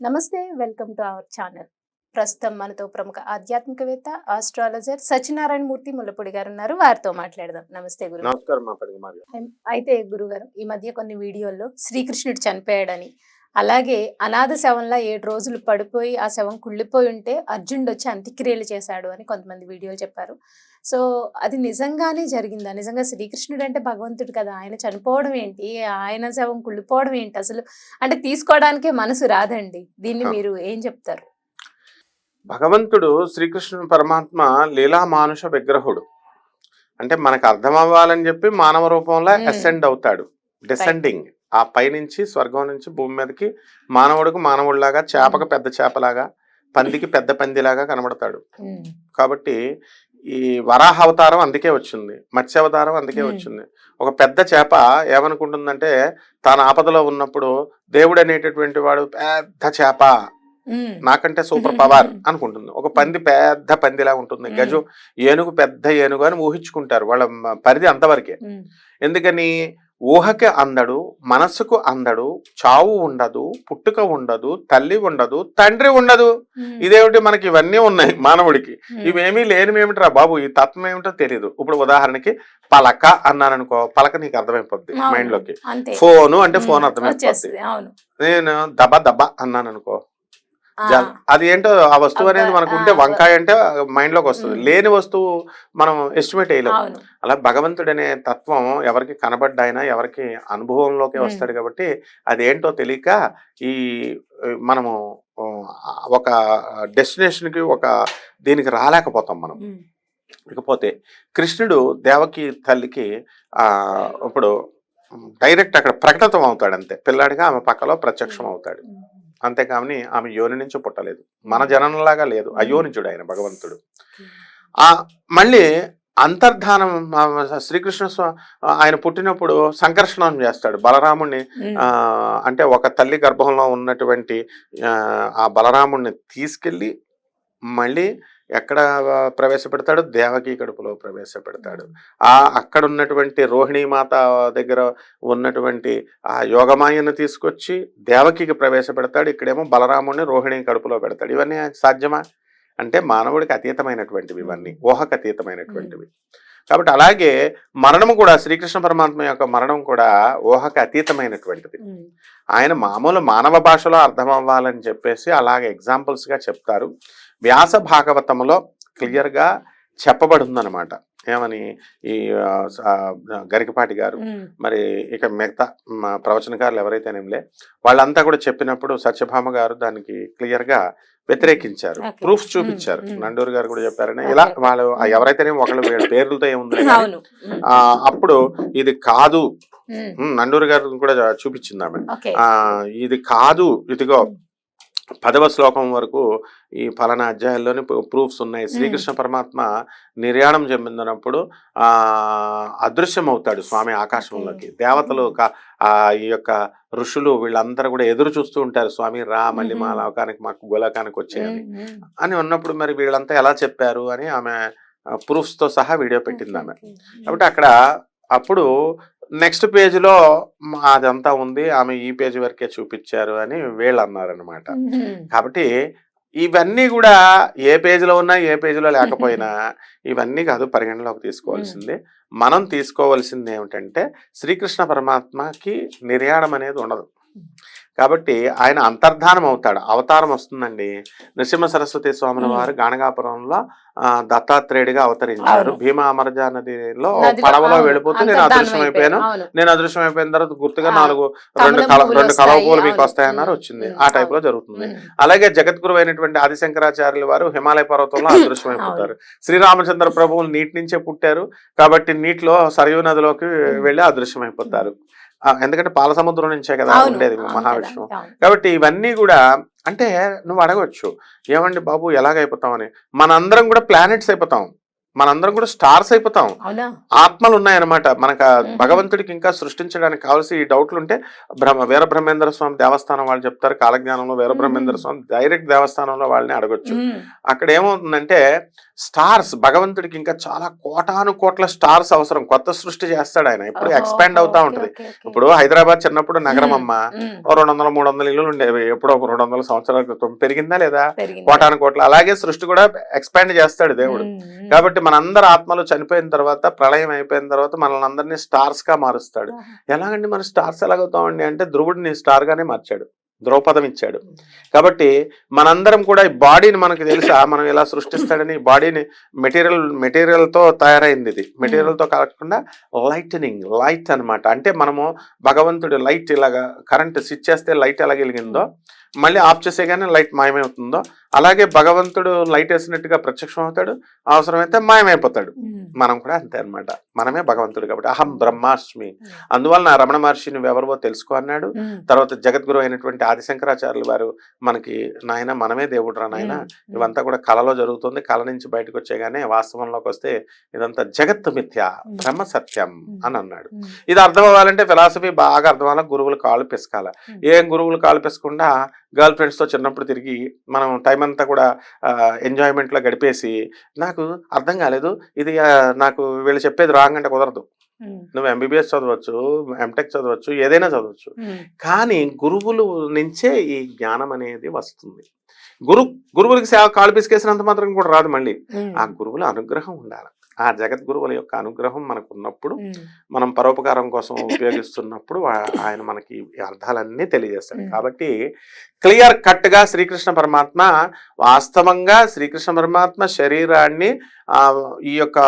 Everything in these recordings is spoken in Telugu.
నమస్తే వెల్కమ్ టు అవర్ ఛానల్. ప్రస్తుతం మనతో ప్రముఖ ఆధ్యాత్మికవేత్త ఆస్ట్రాలజర్ సత్యనారాయణ మూర్తి ముల్లపూడి గారు ఉన్నారు. వారితో మాట్లాడదాం. నమస్తే గురు అయితే గురుగారు ఈ మధ్య కొన్ని వీడియోల్లో శ్రీకృష్ణుడు చనిపోయాడని అలాగే అనాథ శవంలా ఏడు రోజులు పడిపోయి ఆ శవం కుళ్ళిపోయి ఉంటే అర్జునుడు వచ్చి అంత్యక్రియలు చేశాడు అని కొంతమంది వీడియోలు చెప్పారు. సో అది నిజంగానే జరిగిందా? నిజంగా శ్రీకృష్ణుడు అంటే భగవంతుడు కదా? ఆయన చనిపోవడం ఏంటి? ఆయన శవం కుళ్ళిపోవడం ఏంటి? అసలు అంటే తీసుకోవడానికే మనసు రాదండి. దీన్ని. మీరు ఏం చెప్తారు? భగవంతుడు శ్రీకృష్ణుడు పరమాత్మ లీలా మానుష విగ్రహుడు. అంటే మనకు అర్థం అవ్వాలని చెప్పి మానవ రూపంలో. అసెండ్ అవుతాడు. డిసెండింగ్ ఆ పైనుంచి స్వర్గం నుంచి భూమి మీదకి మానవుడికి మానవుడిలాగా చేపకు పెద్ద చేపలాగా పందికి పెద్ద పందిలాగా కనబడతాడు. కాబట్టి ఈ వరాహ అవతారం అందుకే వచ్చింది మత్స్య అవతారం అందుకే. వచ్చింది. ఒక పెద్ద చేప ఏమనుకుంటుందంటే తాను ఆపదలో ఉన్నప్పుడు దేవుడు అనేటటువంటి వాడు పెద్ద చేప. నాకంటే సూపర్ పవర్ అనుకుంటుంది. ఒక పంది పెద్ద పందిలా ఉంటుంది. గజు ఏనుగు పెద్ద ఏనుగు అని ఊహించుకుంటారు వాళ్ళ పరిధి అంతవరకే. ఎందుకని? ఊహకి అందడు మనసుకు అందడు చావు ఉండదు పుట్టుక ఉండదు తల్లి ఉండదు తండ్రి ఉండదు. ఇదేమిటి మనకి ఇవన్నీ ఉన్నాయి మానవుడికి. ఇవేమీ లేనివేమిట్రా బాబు? ఈ తత్వం ఏమిటో తెలియదు ఇప్పుడు ఉదాహరణకి పలక అన్నాననుకో పలక నీకు అర్థమైపోద్ది. మైండ్లోకి ఫోను అంటే. ఫోన్ అర్థమైపోద్ది. నేను దబ దబ అన్నాను అనుకో అది ఏంటో ఆ వస్తువు అనేది మనకు ఉంటే వంకాయ అంటే మైండ్లోకి వస్తుంది. లేని వస్తువు మనం ఎస్టిమేట్ అవును. అలా భగవంతుడు అనే తత్వం ఎవరికి కనబడ్డాయినా ఎవరికి అనుభవంలోకి. వస్తాడు కాబట్టి అదేంటో తెలియక ఈ మనము ఒక డెస్టినేషన్కి ఒక దీనికి రాలేకపోతాం మనం. ఇకపోతే కృష్ణుడు దేవకి తల్లికి ఆ ఇప్పుడు డైరెక్ట్ అక్కడ ప్రకటితం అవుతాడు అంతే. పిల్లాడిగా ఆమె పక్కలో ప్రత్యక్షం అవుతాడు. అంతేకాని ఆమె యోని నుంచి పుట్టలేదు. మన జనంలాగా లేదు. అయోనిజుడు ఆయన భగవంతుడు. ఆ మళ్ళీ అంతర్ధానం శ్రీకృష్ణ ఆయన పుట్టినప్పుడు సంకర్షణం చేస్తాడు. బలరాముణ్ణి అంటే ఒక తల్లి గర్భంలో ఉన్నటువంటి ఆ, ఆ బలరాముణ్ణి తీసుకెళ్ళి మళ్ళీ ఎక్కడ ప్రవేశపెడతాడు? దేవకి కడుపులో ప్రవేశపెడతాడు. ఆ అక్కడ ఉన్నటువంటి రోహిణీ మాత దగ్గర ఉన్నటువంటి ఆ యోగమాయను తీసుకొచ్చి దేవకికి ప్రవేశపెడతాడు. ఇక్కడేమో బలరాముడిని రోహిణి కడుపులో పెడతాడు. ఇవన్నీ సాధ్యమా? అంటే మానవుడికి అతీతమైనటువంటివి ఇవన్నీ. ఊహకు అతీతమైనటువంటివి కాబట్టి అలాగే మరణము కూడా శ్రీకృష్ణ పరమాత్మ యొక్క మరణం కూడా ఊహకు అతీతమైనటువంటిది. ఆయన మామూలు మానవ భాషలో అర్థం అవ్వాలని చెప్పేసి అలాగే ఎగ్జాంపుల్స్గా చెప్తారు. వ్యాస భాగవతములో క్లియర్గా చెప్పబడిందనమాట ఏమని? ఈ గరికపాటి గారు. మరి ఇక మిగతా ప్రవచనకారులు ఎవరైతేనేమిలే వాళ్ళంతా కూడా చెప్పినప్పుడు సత్యభామ గారు దానికి క్లియర్గా వ్యతిరేకించారు. ప్రూఫ్స్ చూపించారు. నండూరు గారు కూడా చెప్పారని. ఇలా వాళ్ళు Mm. ఎవరైతేనే ఒకళ్ళు పేర్లతో ఏముంది. అప్పుడు ఇది కాదు. నండూరు గారు కూడా చూపించింది ఆమె. ఇది కాదు ఇదిగో పదవ శ్లోకం వరకు ఈ ఫలానా అధ్యాయాల్లోని ప్రూఫ్స్ ఉన్నాయి. శ్రీకృష్ణ పరమాత్మ నిర్యాణం చెందినప్పుడు ఆ అదృశ్యం అవుతాడు స్వామి ఆకాశంలోకి. దేవతలు క- ఆ ఈ యొక్క ఋషులు వీళ్ళందరూ కూడా ఎదురు చూస్తూ ఉంటారు. స్వామి రా మళ్ళీ మా. లోకానికి మాకు గోలోకానికి వచ్చేయని. అని ఉన్నప్పుడు మరి వీళ్ళంతా ఎలా చెప్పారు అని ఆమె ప్రూఫ్స్తో సహా వీడియో పెట్టింది ఆమె. కాబట్టి అక్కడ అప్పుడు నెక్స్ట్ పేజీలో అదంతా ఉంది. ఆమె ఈ పేజీ వరకే చూపించారు అని వీళ్ళు అన్నారనమాట. కాబట్టి ఇవన్నీ కూడా ఏ పేజీలో ఉన్నా ఏ పేజీలో లేకపోయినా ఇవన్నీ కాదు పరిగణలోకి తీసుకోవాల్సింది. మనం తీసుకోవాల్సింది ఏమిటంటే శ్రీకృష్ణ పరమాత్మకి నిర్యాణం అనేది ఉండదు. కాబట్టి ఆయన అంతర్ధానం అవుతాడు. అవతారం వస్తుందండి. నృసింహ సరస్వతి స్వాముల వారు గాణగాపురంలో ఆ, దత్తాత్రేయుడిగా అవతరించారు. భీమా అమరజా నదిలో పడవలో వెళ్ళిపోతూ నేను అంతర్ధానం అదృశ్యం అయిపోయాను. అవును. నేను అదృశ్యం అయిపోయిన తర్వాత గుర్తుగా నాలుగు రెండు రెండు కలవ పూలు మీకు. వస్తాయన్నారు వచ్చింది. ఆ టైప్లో. జరుగుతుంది. అలాగే జగద్గురు అయినటువంటి ఆదిశంకరాచార్యుల వారు హిమాలయ పర్వతంలో అదృశ్యం అయిపోతారు. శ్రీరామచంద్ర ప్రభువులు నీటి నుంచే పుట్టారు. కాబట్టి నీటిలో సరయూ నదిలోకి వెళ్ళి అదృశ్యం అయిపోతారు. ఆ, ఎందుకంటే పాల సముద్రం నుంచే కదా ఉండేది మహావిష్ణువు. కాబట్టి ఇవన్నీ కూడా అంటే నువ్వు అడగవచ్చు ఏమండి బాబు ఎలాగైపోతామని. మనందరం కూడా ప్లానెట్స్ అయిపోతాం. మనందరం కూడా స్టార్స్ అయిపోతాం. ఆత్మలు ఉన్నాయన్నమాట మనకు. భగవంతుడికి ఇంకా సృష్టించడానికి కావాల్సి ఈ డౌట్లు ఉంటే బ్రహ్మ వీర బ్రహ్మేంద్ర స్వామి దేవస్థానం వాళ్ళు చెప్తారు. కాలజ్ఞానంలో వీర బ్రహ్మేంద్ర మ్మ్. స్వామి డైరెక్ట్ దేవస్థానంలో వాళ్ళని అడగొచ్చు. అక్కడ ఏమవుతుందంటే స్టార్స్ భగవంతుడికి ఇంకా చాలా కోటాను కోట్ల స్టార్స్ అవసరం. కొత్త సృష్టి చేస్తాడు ఆయన. ఇప్పుడు ఎక్స్పాండ్ అవుతా ఉంటది. ఇప్పుడు హైదరాబాద్ చిన్నప్పుడు నగరం అమ్మ రెండు వందల మూడు వందల ఇల్లులు ఉండేవి. ఎప్పుడో ఒక రెండు వందల సంవత్సరాల క్రితం. పెరిగిందా లేదా. కోటాను కోట్ల. అలాగే సృష్టి కూడా ఎక్స్పాండ్ చేస్తాడు దేవుడు. కాబట్టి మనందరి ఆత్మలు చనిపోయిన తర్వాత ప్రళయం అయిపోయిన తర్వాత మనల్ని అందరినీ స్టార్స్గా మారుస్తాడు. ఎలాగండి మన స్టార్స్ ఎలాగవుతామండి అంటే ధ్రువుడిని స్టార్ గానే మార్చాడు. ద్రౌపదం ఇచ్చాడు. కాబట్టి మనందరం కూడా ఈ బాడీని మనకు తెలుసా? మనం ఎలా సృష్టిస్తాడని? ఈ బాడీని మెటీరియల్ మెటీరియల్తో తయారైంది ఇది. మెటీరియల్తో కాకుండా లైటనింగ్ లైట్ అన్నమాట. అంటే మనము భగవంతుడు లైట్ ఇలాగా కరెంట్ స్విచ్ చేస్తే లైట్ ఎలా వెలిగిందో మళ్ళీ ఆఫ్ చేసేగానే లైట్ మాయమవుతుందో అలాగే భగవంతుడు లైట్ వేసినట్టుగా ప్రత్యక్షం అవుతాడు అవసరమైతే మాయమైపోతాడు. మనం కూడా అంతే అన్నమాట. మనమే భగవంతుడు కాబట్టి అహం బ్రహ్మాస్మి. అందువలన రమణ మహర్షి నువ్వెవరివో తెలుసుకో అన్నాడు. తర్వాత జగద్గురు అయినటువంటి ఆదిశంకరాచార్యులు వారు మనకి నాయన మనమే దేవుడు రా నాయన. ఇవంతా కూడా కళలో జరుగుతుంది. కళ నుంచి బయటకు వచ్చేగానే వాస్తవంలోకి వస్తే ఇదంతా జగత్ మిథ్య. బ్రహ్మ సత్యం అని అన్నాడు. ఇది అర్థం అవ్వాలంటే ఫిలాసఫీ బాగా అర్థం అవ్వాలి గురువులు కాళ్ళు పిసకాల. ఏం గురువులు కాళ్ళు పిసకుండా గర్ల్ ఫ్రెండ్స్తో చిన్నప్పుడు తిరిగి మనం టైం అంతా కూడా ఎంజాయ్మెంట్లో గడిపేసి నాకు అర్థం కాలేదు. ఇది నాకు వీళ్ళు చెప్పేది రాంగ్ అంటే కుదరదు. నువ్వు ఎంబీబీఎస్ చదవచ్చు ఎంటెక్ చదవచ్చు ఏదైనా చదవచ్చు. కానీ గురువులు నుంచే ఈ జ్ఞానం అనేది వస్తుంది. గురు గురువులకి సేవ కాలు పిసికేసినంత మాత్రం కూడా రాదు మళ్ళీ. ఆ గురువుల అనుగ్రహం ఉండాలి. ఆ జగద్గురువుల యొక్క అనుగ్రహం మనకు ఉన్నప్పుడు మనం పరోపకారం కోసం ఉపయోగిస్తున్నప్పుడు ఆయన మనకి అర్థాలన్నీ తెలియజేస్తాడు. కాబట్టి క్లియర్ కట్గా శ్రీకృష్ణ పరమాత్మ వాస్తవంగా శ్రీకృష్ణ పరమాత్మ శరీరాన్ని ఆ ఈ యొక్క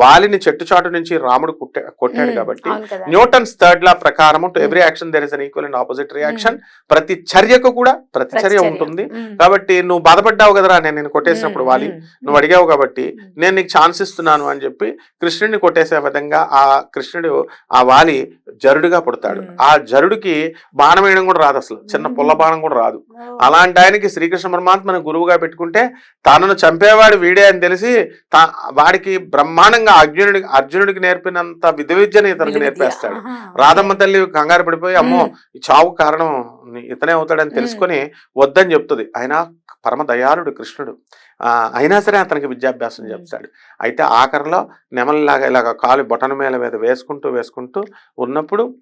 వాలిని చెట్టు చాటు నుంచి రాముడు కుట్టే కొట్టాడు కాబట్టి. న్యూటన్స్ థర్డ్ లా ప్రకారం to. Every action there is an equal and opposite reaction ప్రతి చర్యకు కూడా ప్రతిచర్య. ఉంటుంది. కాబట్టి నువ్వు బాధపడ్డావు కదరా నేను నేను కొట్టేసినప్పుడు వాలి నువ్వు అడిగావు కాబట్టి నేను నీకు ఛాన్స్ ఇస్తున్నాను అని చెప్పి కృష్ణుడిని కొట్టేసే విధంగా ఆ కృష్ణుడు ఆ వాలి జరుడుగా పుడతాడు. ఆ జరుడికి బాణం వేయడం కూడా రాదు అసలు. చిన్న పుల్ల బాణం కూడా రాదు. అలాంటి ఆయనకి శ్రీకృష్ణ పరమాత్మను గురువుగా పెట్టుకుంటే తనను చంపేవాడు వీడే అని తెలిసి తా- వాడికి బ్రహ్మాండంగా అర్జునుడికి అర్జునుడికి నేర్పినంత విధ విద్యను ఇతనికి. నేర్పేస్తాడు. రాధమ్మ తల్లి కంగారు పడిపోయి అమ్మో చావు కారణం ఇతనే అవుతాడని తెలుసుకొని వద్దని చెప్తుంది. అయినా పరమ దయాళుడు కృష్ణుడు. ఆ, అయినా సరే అతనికి విద్యాభ్యాసం. చెప్తాడు. అయితే ఆఖరిలో నెమలిలాగా ఇలాగ కాలు బొటన మేల మీద వేసుకుంటూ వేసుకుంటూ ఉన్నప్పుడు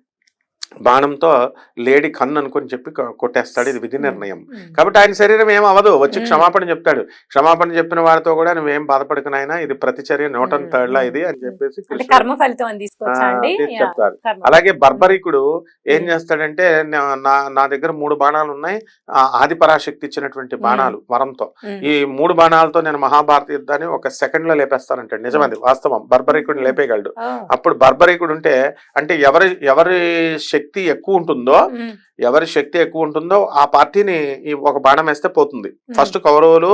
బాణంతో లేడి కన్ను అనుకొని చెప్పి కొట్టేస్తాడు. ఇది విధి నిర్ణయం. కాబట్టి ఆయన శరీరం ఏం అవ్వదు. వచ్చి. క్షమాపణ చెప్తాడు. క్షమాపణ చెప్పిన వాడితో కూడా నువ్వేం బాధపడుకునైనా ఇది ప్రతిచర్య న్యూటన్ ఉమ్, థర్డ్ లా ఇది అని. చెప్పేసి చెప్తారు. అలాగే బర్బరీకుడు ఏం. చేస్తాడంటే నా- నా నా దగ్గర మూడు బాణాలు ఉన్నాయి. ఆ ఆది పరాశక్తి ఇచ్చినటువంటి బాణాలు వరంతో. ఈ మూడు బాణాలతో నేను మహాభారత యుద్ధాన్ని ఒక సెకండ్లో లేపేస్తానంటాడు. నిజమది వాస్తవం. బర్బరీకుడిని లేపేయగలడు. అప్పుడు బర్బరీకుడు ఉంటే అంటే ఎవరి ఎవరి శక్తి ఎక్కువ ఉంటుందో ఎవరి శక్తి ఎక్కువ ఉంటుందో ఆ పార్టీని ఒక బాణం వేస్తే పోతుంది. ఫస్ట్ కౌరవులు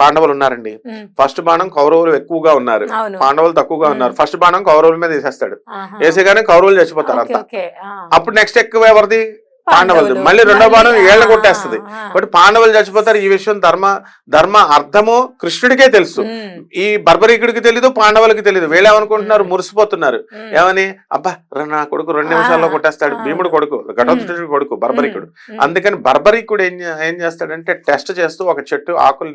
పాండవులు ఉన్నారండి. ఫస్ట్ బాణం కౌరవులు ఎక్కువగా ఉన్నారు. పాండవులు తక్కువగా. ఉన్నారు. ఫస్ట్ బాణం కౌరవుల మీద వేసేస్తాడు. వేసేగానే కౌరవులు చచ్చిపోతారు అంతా. అప్పుడు నెక్స్ట్ ఎక్కువ ఎవరిది? పాండవులు. మళ్ళీ రెండో బాణం ఏళ్ళ కొట్టేస్తుంది. కాబట్టి పాండవులు చచ్చిపోతారు ఈ విషయం ధర్మ ధర్మ అర్థము కృష్ణుడికే తెలుసు. ఈ బర్బరీకుడికి తెలీదు పాండవులకి తెలీదు. వీళ్ళు ఏమనుకుంటున్నారు? ఉమ్. మురిసిపోతున్నారు. ఏమని? అబ్బా నా కొడుకు రెండు నిమిషాల్లో కొట్టేస్తాడు. భీముడు కొడుకు ఘటోత్కచుడు కొడుకు బర్బరీకుడు. అందుకని బర్బరీకుడు ఏం ఏం చేస్తాడంటే టెస్ట్ చేస్తూ ఒక చెట్టు ఆకులు